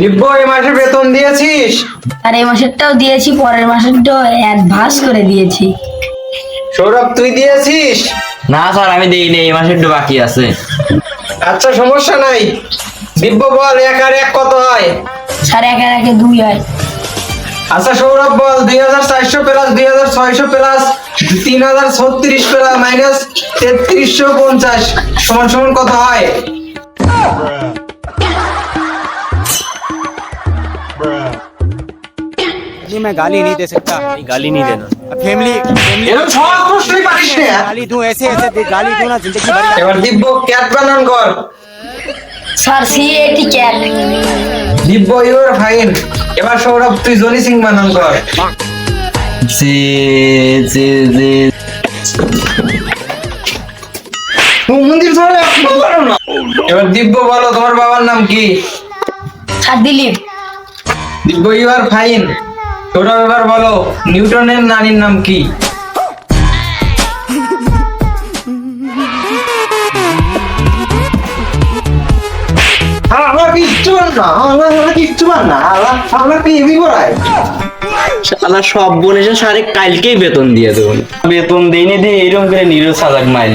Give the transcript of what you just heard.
দিব্য এই মাসে বেতন দিয়েছিস? আর এই মাসেরটাও দিয়েছি পরের মাসেরটাও অ্যাডভান্স করে দিয়েছি। সৌরভ তুই দিয়েছিস? না স্যার আমি দেইনি এই মাসের একটু বাকি আছে। আচ্ছা সমস্যা নাই। দিব্য বল এক আর এক কত হয়? সাড়ে এক আর একে দুই হয়। আচ্ছা সৌরভ বল দুই হাজার চারশো প্লাস দুই হাজার ছয়শো প্লাস তিন হাজার ছত্রিশ প্লাস মাইনাস তেত্রিশশো পঞ্চাশ। সমান সমান কত হয়? जी मैं गाली नहीं दे सकता गाली नहीं देना फैमिली फैमिली এরকম সহজ প্রশ্নই পারিস না गाली दूं ऐसे ऐसे दे- गाली दूं ना जिंदगी भर এবার দিব্য ক্যাট বানান কর sir C A T cat Divya you're fine এবার সৌরভ তুই জনি সিং বানান কর জি জি জি মন্দির ধরে এখনো পারো না এবার দিব্য বলো তোমার বাবার নাম কি sir Dilip Divya you are fine এবার বলো নিউটনের নানির নাম কি? আমরা কিচ্ছু না আমরা আমরা কিচ্ছু না আমরা আমরা পিএবি করাই শালা সব বোন এসে সারে কালকেই বেতন দিয়ে দেবো। বেতন দেয়নি দিয়ে এইরকম করে নিরো সাজাক মাইল